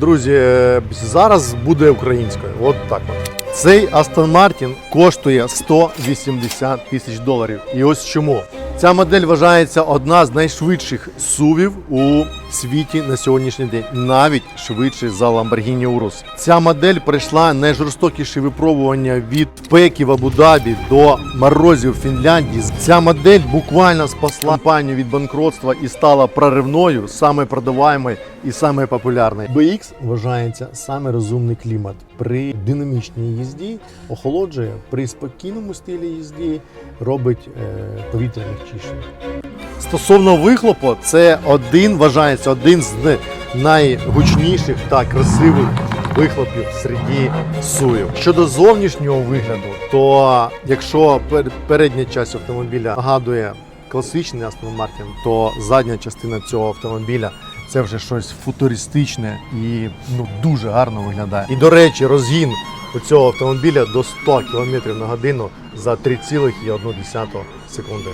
Друзі, е, зараз буде українською. От так от. Цей Астон Мартін коштує 180 тисяч доларів. І ось чому. Ця модель вважається одна з найшвидших сувів у світі на сьогоднішній день, навіть швидше за Lamborghini Urus. Ця модель пройшла найжорстокіші випробування від пеки в Абу-Дабі до морозів Фінляндії. Ця модель буквально спасла компанію від банкротства і стала проривною, саме продаваємою і саме популярною. BX вважається саме розумний клімат при динамічній їзді, охолоджує при спокійному стилі їзді, робить е, повітря м'якчішим. Стосовно вихлопу, це один вважається один з найгучніших та красивих вихлопів серед суїв. Щодо зовнішнього вигляду, то якщо пер- передня частина автомобіля нагадує класичний Aston Martin, то задня частина цього автомобіля це вже щось футуристичне і ну дуже гарно виглядає. І до речі, розгін у цього автомобіля до 100 км на годину за 3,1 секунди.